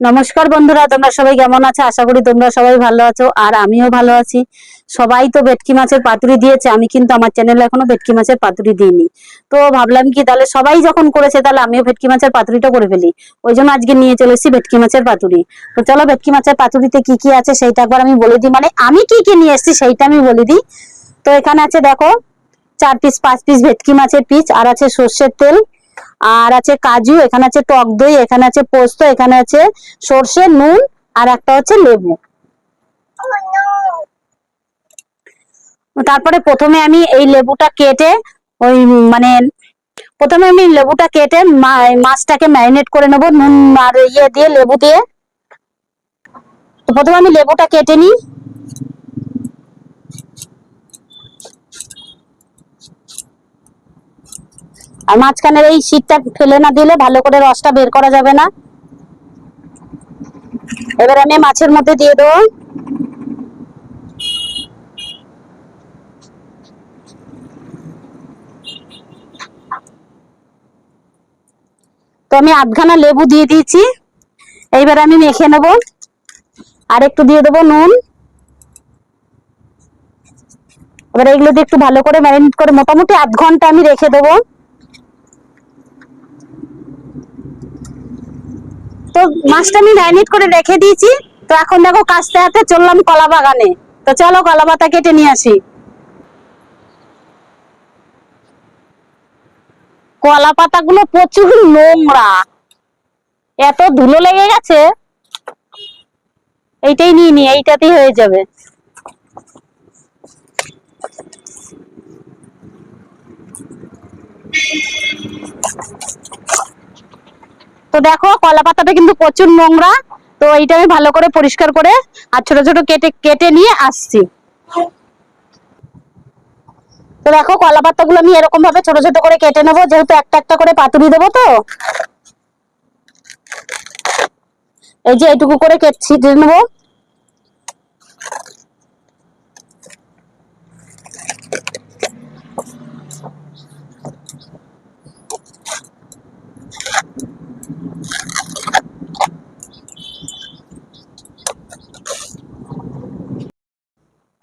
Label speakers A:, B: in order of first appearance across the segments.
A: নমস্কার বন্ধুরা, তোমরা সবাই কেমন আছো? আশা করি তোমরা সবাই ভালো আছো, আর আমিও ভালো আছি। সবাই তো ভেটকি মাছের পাতুরি দিয়েছে, আমি কিন্তু আমার চ্যানেলে এখনও ভেটকি মাছের পাতুরি দিইনি। তো ভাবলাম কি, তাহলে সবাই যখন করেছে, তাহলে আমিও ভেটকি মাছের পাতুরিটা করে ফেলি। ওই জন্য আজকে নিয়ে চলে এসেছি ভেটকি মাছের পাতুরি। তো চলো ভেটকি মাছের পাতুরিতে কি কি আছে, সেইটা একবার আমি বলে দিই। মানে আমি কি কি নিয়ে এসেছি, সেইটা আমি বলে দিই। তো এখানে আছে, দেখো, চার পিস পাঁচ পিস ভেটকি মাছের পিস আর আছে সর্ষের তেল আর আছে কাজু, এখানে আছে টক দই, এখানে আছে পোস্ত, এখানে আছে সর্ষে, নুন আর একটা হচ্ছে লেবু। তারপরে প্রথমে আমি এই লেবুটা কেটে ওই মানে প্রথমে আমি লেবুটা কেটে মাছটাকে ম্যারিনেট করে নেব, নুন আর ইয়ে দিয়ে লেবু দিয়ে। প্রথমে আমি লেবুটা কেটে নিই। আর মাঝখানের এই শীতটা ফেলে না দিলে ভালো করে রসটা বের করা যাবে না। এবার আমি মাছের মধ্যে দিয়ে দেবো। তো আমি আধখানা লেবু দিয়ে দিয়েছি। এইবার আমি মেখে নেব। আর একটু দিয়ে দেবো নুন। এবার এগুলো দিয়ে একটু ভালো করে ম্যারিনেট করে মোটামুটি আধ ঘণ্টা আমি রেখে দেবো। তো মাছটা আমি ম্যারিনেট করে রেখে দিয়েছি। তো এখন দেখো কাস্তে হাতে চললাম কলা বাগানে। তো চলো কলা পাতা কেটে নিয়ে আসি। কলা পাতাগুলো প্রচুর নোংরা। এত ধুলো লেগে গেছে। এইটাই নিয়ে নি, এইটাতেই হয়ে যাবে। তো দেখো, কলা পাতাটা কিন্তু প্রচুর নোংরা। তো এইটা আমি ভালো করে পরিষ্কার করে আর ছোট ছোট কেটে কেটে নিয়ে আসছি। তো দেখো, কলা পাতাগুলো আমি এরকম ভাবে ছোট ছোট করে কেটে নেব, যেহেতু একটা একটা করে পাতুরি দেবো তো। এই যে এইটুকু করে কেটে নেব।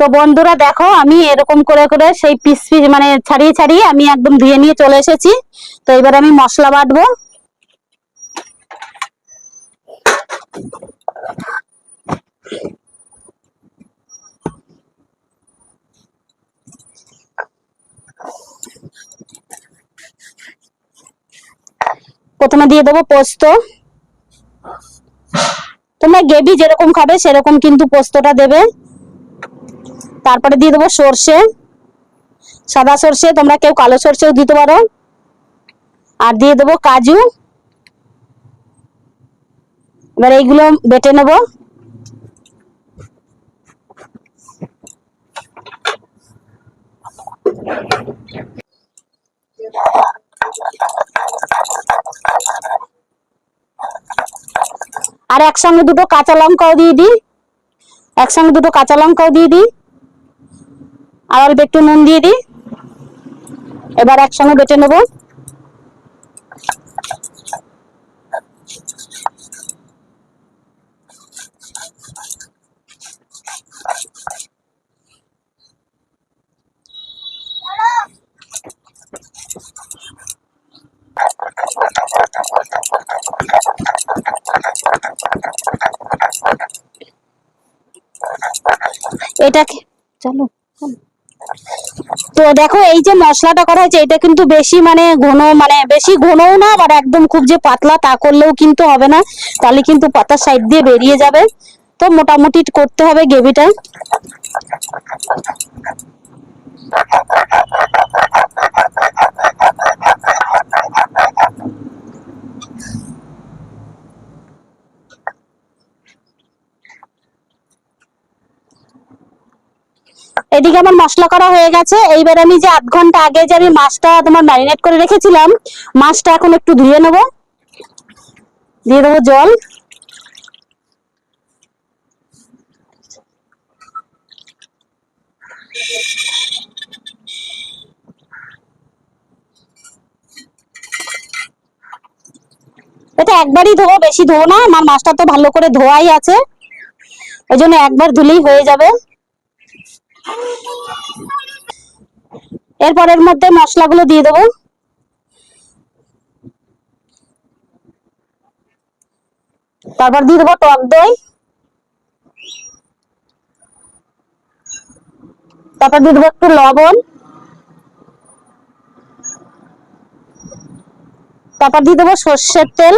A: তো বন্ধুরা দেখো, আমি এরকম করে করে সেই পিস পিস মানে ছাড়িয়ে ছাড়িয়ে আমি একদম ধুয়ে নিয়ে চলে এসেছি। তো এবার আমি মশলা বাটবো। প্রথমে দিয়ে দেবো পোস্ত। তোমরা গ্রেভি যেরকম খাবে, সেরকম কিন্তু পোস্তটা দেবে। তারপরে দিয়ে দেবো সর্ষে। সাদা সর্ষে, তোমরা কেউ কালো সর্ষেও দিতে পারো। আর দিয়ে দেবো কাজু। এবার এইগুলো বেটে নেব। আর একসঙ্গে দুটো কাঁচা লঙ্কাও দিয়ে দিই। একসঙ্গে দুটো কাঁচা লঙ্কাও দিয়ে দিই। আর অল্প একটু নুন দিয়ে দিই এবার একসঙ্গে বেটে নেব এটাকে চলো চলো। তো দেখো, এই যে মশলাটা করা হয়েছে এটা কিন্তু বেশি মানে ঘন মানে বেশি ঘনও না, আবার একদম খুব যে পাতলা, তা করলেও কিন্তু হবে না। তাহলে কিন্তু পাতার সাইড দিয়ে বেরিয়ে যাবে। তো মোটামুটি করতে হবে গ্রেভিটা। এদিকে আমার মশলা করা হয়ে গেছে। এইবার আমি যে আধ ঘণ্টা আগে যে আমি মাছটা তোমার ম্যারিনেট করে রেখেছিলাম, মাছটা এখন একটু ধুয়ে নেব। দিয়ে দেবো জল। এটা একবারই ধোবো, বেশি ধোবো না, আমার মাছটা তো ভালো করে ধোয়াই আছে। ওই জন্য একবার ধুলেই হয়ে যাবে। এরপর এর মধ্যে মশলাগুলো দিয়ে দেবো। তারপর দিয়ে দেবো টক দই। তারপর দিয়ে দেবো একটু লবণ। তারপর দিয়ে দেবো সর্ষের তেল।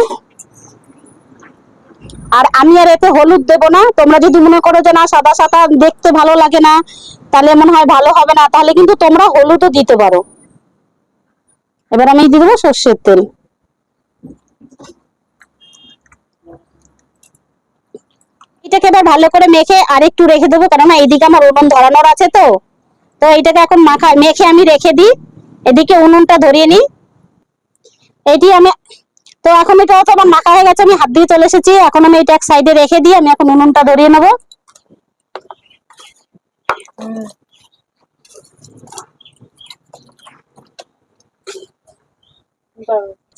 A: আর আমি আর এতে হলুদ দেবো না। তোমরা যদি মনে করো যে না সাদা সাদা দেখতে ভালো লাগে না, তাহলে মনে হয় ভালো হবে না। তাহলে কিন্তু তোমরা হলুদও দিতে পারো। এবার আমি দিয়ে দেবো সর্ষের তেল। এটাকে এবার ভালো করে মেখে আর একটু রেখে দেবো, কেননা এইদিকে আমার উনুন ধরানোর আছে তো। তো এইটাকে এখন মাখা মেখে আমি রেখে দিই। এদিকে উনুনটা ধরিয়ে নিই। এটি আমি তো এখন এটা তো আমার মাখা হয়ে গেছে, আমি হাত দিয়ে চলে এসেছি। এখন আমি এটা এক সাইডে রেখে দিই আমি এখন উনুনটা ধরিয়ে নেব।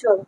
B: চলো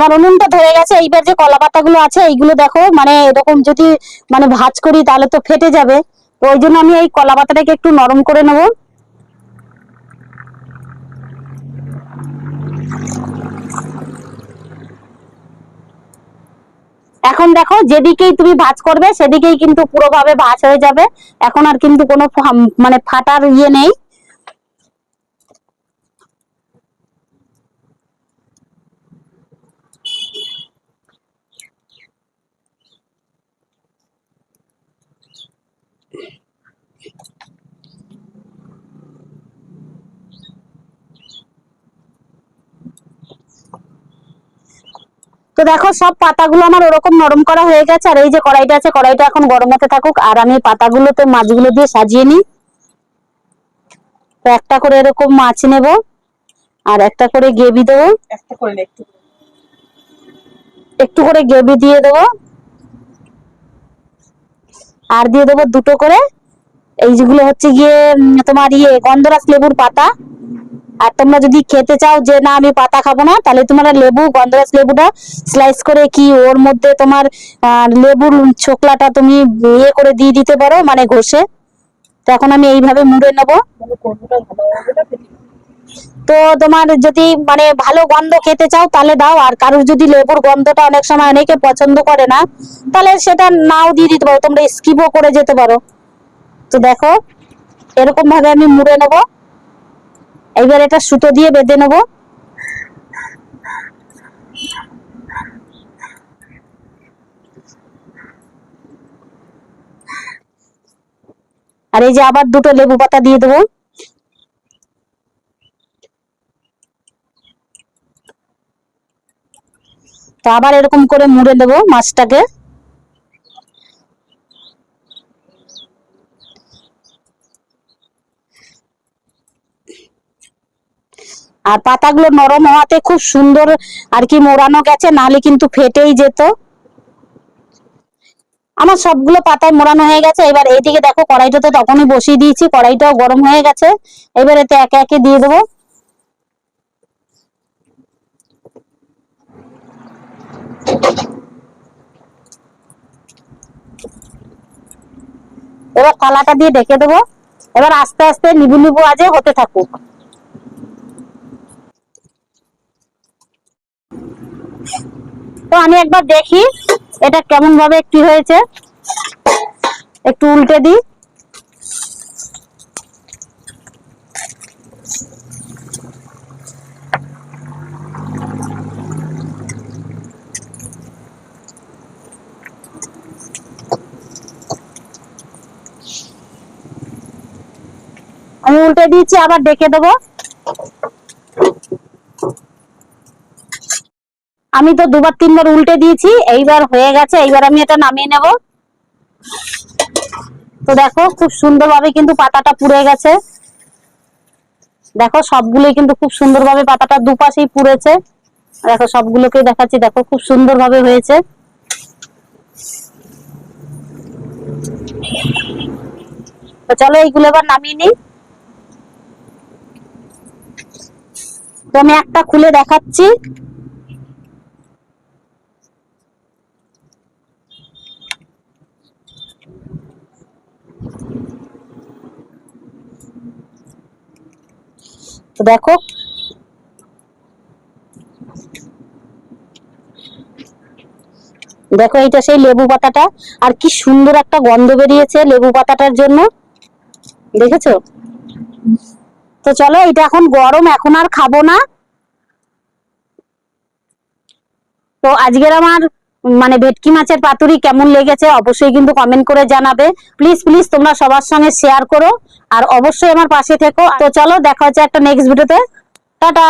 A: আমার উনুনটা ধরে গেছে, এইবার যে কলা পাতাগুলো আছে, এইগুলো দেখো মানে এরকম যদি মানে ভাজ করি তাহলে তো ফেটে যাবে। ওই জন্য আমি এই কলা পাতাটাকে একটু নরম করে নেব। এখন দেখো, যেদিকেই তুমি ভাঁজ করবে, সেদিকেই কিন্তু পুরোভাবে ভাঁজ হয়ে যাবে। এখন আর কিন্তু কোনো মানে ফাটার ইয়ে নেই। তো দেখো সব পাতাগুলো আমার ওরকম নরম করা হয়ে গেছে আর এই যে কড়াইটা আছে কড়াইটা এখন গরম হতে থাকুক আর আমি পাতাগুলো তো মাছগুলো দিয়ে সাজিয়ে নিই। তো একটা করে এরকম মাছ নেব আর একটা করে গ্রেভি দেবো।
B: একটা করে একটু।
A: গ্রেভি দিয়ে দেবো। আর দিয়ে দেবো দুটো করে। এই যেগুলো হচ্ছে গিয়ে তোমার ইয়ে গন্ধরাজ লেবুর পাতা। আর তোমরা যদি খেতে চাও যে না, আমি পাতা খাব না, তাহলে তোমরা লেবু, গন্ধরাজ লেবুটা স্লাইস করে কি ওর মধ্যে তোমার লেবুর ছোকলাটা তুমি ইয়ে করে দিয়ে দিতে পারো মানে ঘষে। তো এখন আমি এইভাবে মুড়ে নেব। তো তোমার যদি মানে ভালো গন্ধ খেতে চাও তাহলে দাও, আর কারোর যদি লেবুর গন্ধটা অনেক সময় অনেকে পছন্দ করে না, তাহলে সেটা নাও দিয়ে দিতে পারো, তোমরা স্কিপও করে যেতে পারো। তো দেখো, এরকম ভাবে আমি মুড়ে নেব। এইবার এটা সুতো দিয়ে বেঁধে নেব। আর এই যে আবার দুটো লেবু পাতা দিয়ে দেবো। তো আবার এরকম করে মুড়ে দেবো মাছটাকে। আর পাতাগুলো নরম হওয়াতে খুব সুন্দর আর কি মোড়ানো গেছে, নাহলে কিন্তু ফেটেই যেত। আমার সবগুলো পাতায় মোড়ানো হয়ে গেছে, এবার এইদিকে দেখো কড়াইটা তো তখনই বসিয়ে দিয়েছি, কড়াইটাও গরম হয়ে গেছে। এবার এতে একে একে দিয়ে দেবো। এবার থালাটা দিয়ে ঢেকে দেবো। এবার আস্তে আস্তে নিবু নিবু আজে হতে থাকুক। তো আমি একবার দেখি এটা কেমন ভাবে কি হয়েছে। একটু উল্টে দিই। উল্টে দিয়েছি, আবার ডেকে দেবো। আমি তো দুবার, তিনবার উল্টে দিয়েছি, এইবার হয়ে গেছে, এইবার আমি এটা নামিয়ে নেব। তো দেখো, খুব সুন্দরভাবে কিন্তু পাতাটা পুড়ে গেছে। দেখো, সবগুলোই কিন্তু খুব সুন্দরভাবে পাতাটা দুপাশেই পুড়েছে। দেখো সবগুলোকে দেখাচ্ছি, দেখো, খুব সুন্দরভাবে হয়েছে। তো চলো, এইগুলো এবার নামিয়ে নিই। তো আমি একটা খুলে দেখাচ্ছি। তো দেখো। দেখো, এইটা সেই লেবু পাতাটা। আর কি সুন্দর একটা গন্ধ বেরিয়েছে লেবু পাতাটার জন্য। দেখেছ? তো চলো, এটা এখন গরম, এখন আর খাব না। তো আজকের আমার মানে ভেটকি মাছের পাতুরি কেমন লেগেছে অবশ্যই কিন্তু কমেন্ট করে জানাবে। প্লিজ প্লিজ তোমরা সবার সঙ্গে শেয়ার করো আর অবশ্যই আমার পাশে থেকো। তো চলো, দেখা হচ্ছে একটা নেক্সট ভিডিওতে টাটা!